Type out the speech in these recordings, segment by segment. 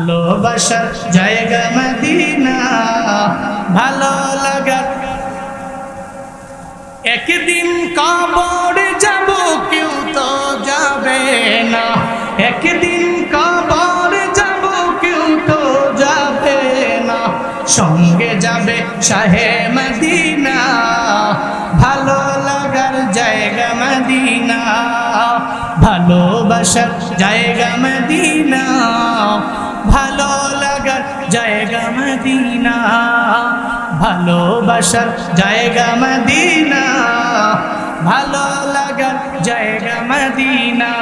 ভালোবাসার জায়গা মদিনা, ভালো লাগার একদিন কবরে যাব, কেউ তো যাবে না। একদিন কবরে যাব, কেউ তো যাবে না। সঙ্গে যাবে শাহে মদিনা, ভালো লাগার জায়গা মদিনা। ভালোবাসার জায়গা মদিনা ভালো লাগার জায়গা মদিনা। ভালোবাসার জায়গা মদিনা। ভালো লাগার জায়গা মদিনা।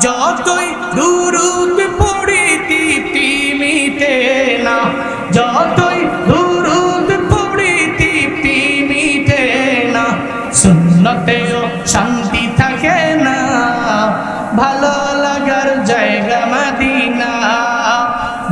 যতই দূরত পড়ি মিটে না। যতই দূরত পড়ি মিটে না। সুন্নতেও শান্তি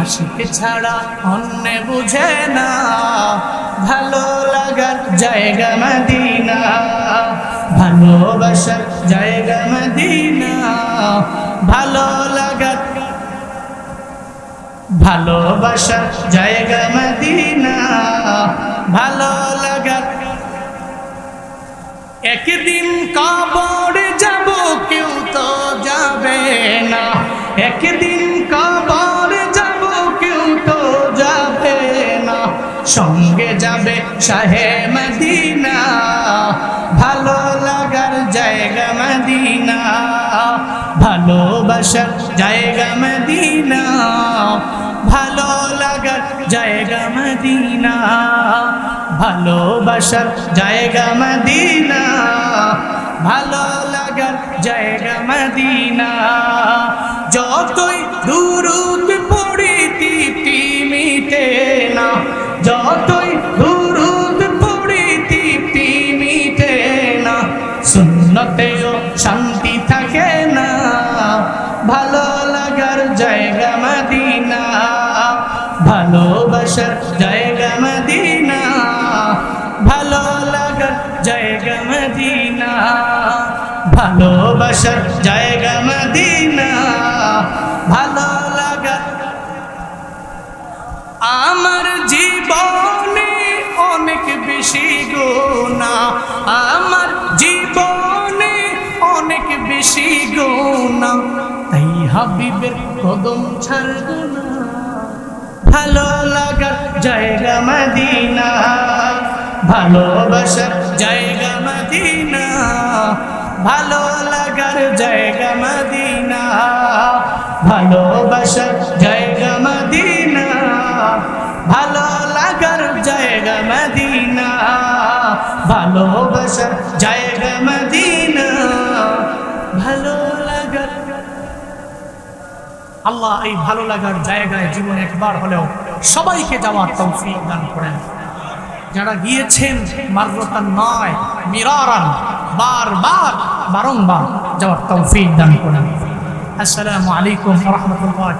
আশিক ছাড়া অন্য বুঝে না, ভালো লাগার জায়গা মদিনা, ভালোবাসার জায়গা মদিনা, ভালো লাগার, ভালোবাসার জায়গা মদিনা, ভালো লাগার। একদিন কবরে যাব, কেউ তো যাবে না। একদিন সঙ্গে যাবে শাহে মদিনা। ভালো লাগার জায়গা মদিনা। ভালোবাসার জায়গা মদিনা। ভালো লাগার জায়গা মদিনা। ভালোবাসার জায়গা মদিনা। ভালো লাগার জায়গা মদিনা। যতই দূরত সুন্নতেও শান্তি থাকে না। ভালো লাগার জায়গা মদিনা। ভালোবাসার জায়গা মদিনা। ভালো লাগার জায়গা মদিনা। ভালোবাসার জায়গা মদিনা। ভালো লাগার আমার জীবনে হাবিবের কদম ছাড়ব না। ভালো লাগার জায়গা মদিনা। ভালোবাসার জায়গা মদিনা। ভালো লাগার জায়গা মদিনা। ভালোবাসার জায়গা মদিনা। ভালো লাগার জায়গা মদিনা। ভালোবাসার জায়গা মদিনা। আল্লাহ এই ভালো লাগার জায়গায় জীবন একবার হলেও সবাইকে যাওয়ার তৌফিক দান করেন। যারা গিয়েছেন মার্রতান নয়, মিরারান, বারবার, বারংবার যাওয়ার তৌফিক দান করেন। আসসালামু আলাইকুম রহমতুল্লাহ